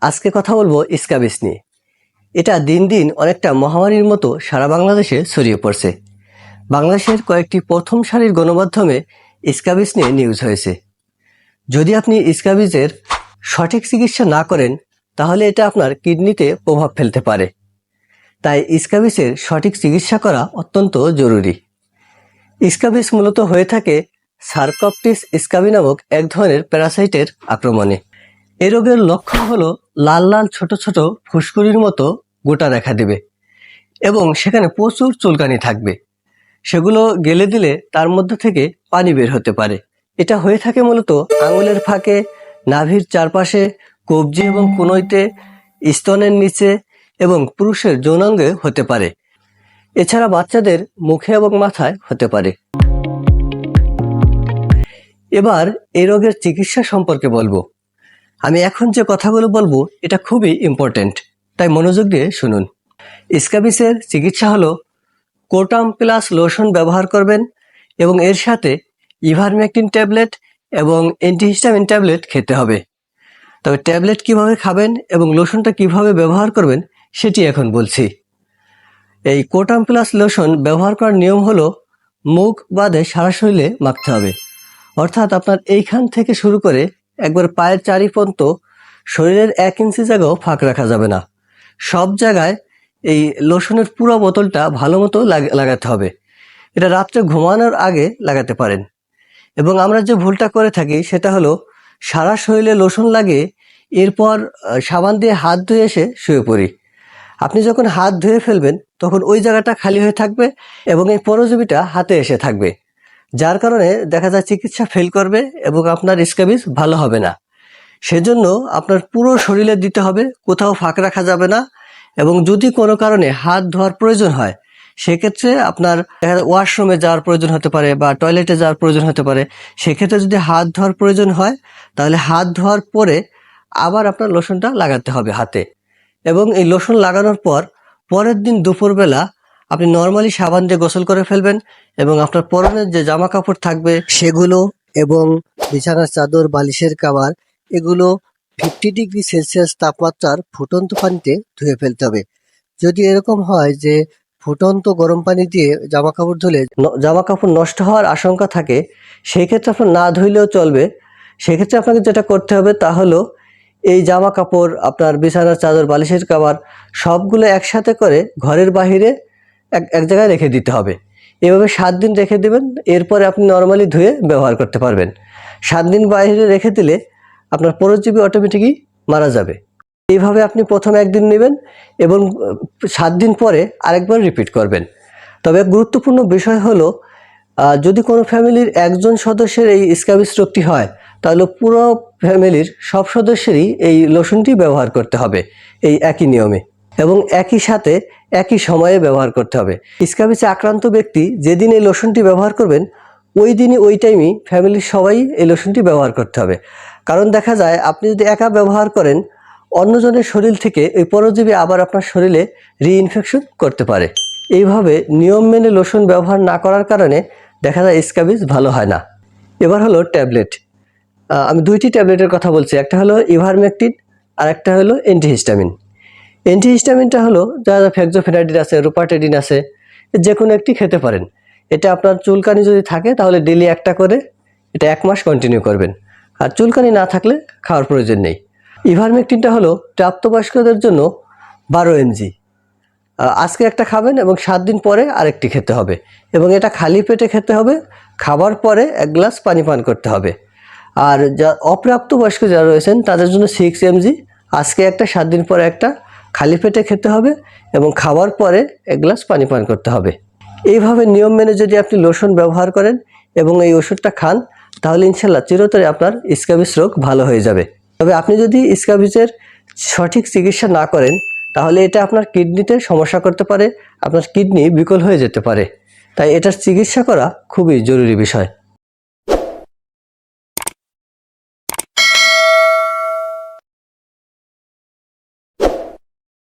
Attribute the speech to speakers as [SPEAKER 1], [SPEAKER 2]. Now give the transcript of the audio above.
[SPEAKER 1] আজকে কথা বলব স্কাবিস নিয়ে। এটা দিন দিন অনেকটা মহামারীর মতো সারা বাংলাদেশে ছড়িয়ে পড়ছে। বাংলাদেশের কয়েকটি প্রথম সারির গণমাধ্যমে স্কাবিস নিয়ে নিউজ হয়েছে। যদি আপনি স্কাবিজের সঠিক চিকিৎসা না করেন, তাহলে এটা আপনার কিডনিতে প্রভাব ফেলতে পারে। তাই স্কাবিসের সঠিক চিকিৎসা করা অত্যন্ত জরুরি। স্কাবিস মূলত হয়ে থাকে সার্কপটিস স্কাবি নামক এক ধরনের প্যারাসাইটের আক্রমণে। এ রোগের লক্ষণ হলো লাল লাল ছোট ছোট ফুসকুড়ির মতো গোটা দেখা দেবে এবং সেখানে প্রচুর চুলকানি থাকবে। সেগুলো গেলে দিলে তার মধ্যে থেকে পানি বের হতে পারে। এটা হয়ে থাকে মূলত আঙুলের ফাঁকে, নাভির চারপাশে, কবজি এবং কুনইতে স্তনের নিচে এবং পুরুষের যৌনাঙ্গে হতে পারে। এছাড়া বাচ্চাদের মুখে এবং মাথায় হতে পারে। এবার এই রোগের চিকিৎসা সম্পর্কে বলব। আমি এখন যে কথাগুলো বলব, এটা খুবই ইম্পর্ট্যান্ট তাই মনোযোগ দিয়ে শুনুন। স্কাবিসের চিকিৎসা হলো, কোটাম প্লাস লোশন ব্যবহার করবেন এবং এর সাথে ইভারমেকটিন ট্যাবলেট এবং অ্যান্টিহিস্টামিন ট্যাবলেট খেতে হবে। তবে ট্যাবলেট কীভাবে খাবেন এবং লোশনটা কীভাবে ব্যবহার করবেন, সেটি এখন বলছি। এই কোটাম প্লাস লোশন ব্যবহার করার নিয়ম হলো, মুখ বাদে সারা শরীরে মাখতে হবে। অর্থাৎ আপনার এইখান থেকে শুরু করে একবার পায়ের চারি পর্যন্ত শরীরের এক ইঞ্চি জায়গাও ফাঁক রাখা যাবে না। সব জায়গায় এই লোশনের পুরো বোতলটা ভালো মতো লাগ- লাগাতে হবে। এটা রাত্রে ঘুমানোর আগে লাগাতে পারেন। এবং আমরা যে ভুলটা করে থাকি সেটা হলো, সারা শরীরে লোশন লাগে এরপর সাবান দিয়ে হাত ধুয়ে এসে শুয়ে পড়ি। আপনি যখন হাত ধুয়ে ফেলবেন, তখন ওই জায়গাটা খালি হয়ে থাকবে এবং এই পরজীবীটা হাতে এসে থাকবে। যার কারণে দেখা যায় চিকিৎসা ফেল করবে এবং আপনার স্ক্যাবিস ভালো হবে না। সেজন্য আপনার পুরো শরীরে দিতে হবে, কোথাও ফাঁক রাখা যাবে না এবং যদি কোনো কারণে হাত ধোয়ার প্রয়োজন হয়, সেক্ষেত্রে আপনার ওয়াশরুমে যাওয়ার প্রয়োজন হতে পারে বা টয়লেটে যাওয়ার প্রয়োজন হতে পারে। সেক্ষেত্রে যদি হাত ধোয়ার প্রয়োজন হয়, তাহলে হাত ধোয়ার পরে আবার আপনার লোশনটা লাগাতে হবে হাতে। এবং এই লোশন লাগানোর পর, পরের দিন দুপুরবেলা আপনি নর্মালি সাবান দিয়ে গোসল করে ফেলবেন এবং আপনার পরনের যে জামা কাপড় থাকবে সেগুলো এবং বিছানার চাদর, বালিশের কাবার, এগুলো ফিফটি ডিগ্রি সেলসিয়াস তাপমাত্রার ফুটন্ত পানিতে ধুয়ে ফেলতে হবে। যদি এরকম হয় যে ফুটন্ত গরম পানি দিয়ে জামা কাপড় ধুলে জামা কাপড় নষ্ট হওয়ার আশঙ্কা থাকে সেই ক্ষেত্রে আপনার না ধুইলেও চলবে। সেক্ষেত্রে আপনাকে যেটা করতে হবে তা হলো এই জামা কাপড় আপনার বিছানার চাদর, বালিশের কাবার সবগুলো একসাথে করে ঘরের বাহিরে এক এক জায়গায় রেখে দিতে হবে। এভাবে সাত দিন রেখে দেবেন, এরপরে আপনি নর্মালি ধুয়ে ব্যবহার করতে পারবেন। সাত দিন বাইরে রেখে দিলে আপনার পরজীবী অটোমেটিকই মারা যাবে। এইভাবে আপনি প্রথম একদিন নেবেন এবং সাত দিন পরে আরেকবার রিপিট করবেন। তবে গুরুত্বপূর্ণ বিষয় হলো যদি কোনো ফ্যামিলির একজন সদস্যের এই স্ক্যাবিস রোগটি হয়, তাহলে পুরো ফ্যামিলির সব সদস্যেরই এই লোশনটি ব্যবহার করতে হবে, এই একই নিয়মে। এবং একই সাথে একই সময়ে ব্যবহার করতে হবে। স্ক্যাবিসে আক্রান্ত ব্যক্তি যেদিন এই লোশনটি ব্যবহার করবেন, ওই দিনই, ওই টাইমই ফ্যামিলির সবাই এই লোশনটি ব্যবহার করতে হবে। কারণ দেখা যায়, আপনি যদি একা ব্যবহার করেন, অন্যজনের শরীর থেকে এই পরজীবী আবার আপনার শরীরে রিইনফেকশন করতে পারে। এইভাবে নিয়ম মেনে লোশন ব্যবহার না করার কারণে দেখা যায় স্ক্যাবিস ভালো হয় না। এবার হলো ট্যাবলেট। আমি দুইটি ট্যাবলেটের কথা বলছি, একটা হলো ইভারমেকটিন আর একটা হলো অ্যান্টিহিস্টামিন অ্যান্টিহিস্টামিনটা হলো যা যা ফেক্সোফেনাডিন আছে রুপাটেডিন আছে যে কোনো একটি খেতে পারেন। এটা আপনার চুলকানি যদি থাকে, তাহলে ডেলি একটা করে, এটা এক মাস কন্টিনিউ করবেন। আর চুলকানি না থাকলে খাওয়ার প্রয়োজন নেই। ইভারমেকটিনটা হলো প্রাপ্তবয়স্কদের জন্য বারো এমজি আজকে একটা খাবেন এবং সাত দিন পরে আরেকটি খেতে হবে। এবং এটা খালি পেটে খেতে হবে, খাবার পরে এক গ্লাস পানি পান করতে হবে। আর যা অপ্রাপ্ত বয়স্ক যারা রয়েছেন, তাদের জন্য সিক্স এমজি আজকে একটা, সাত দিন পরে একটা খালি পেটে খেতে হবে এবং খাওয়ার পরে এক গ্লাস পানি পান করতে হবে। এইভাবে নিয়ম মেনে যদি আপনি লোশন ব্যবহার করেন এবং এই ওষুধটা খান, তাহলে ইনশাল্লাহ চিরতরে আপনার স্ক্যাবিস রোগ ভালো হয়ে যাবে। তবে আপনি যদি স্ক্যাবিসের সঠিক চিকিৎসা না করেন, তাহলে এটা আপনার কিডনিতে সমস্যা করতে পারে, আপনার কিডনি বিকল হয়ে যেতে পারে। তাই এটার চিকিৎসা করা খুবই জরুরি বিষয়।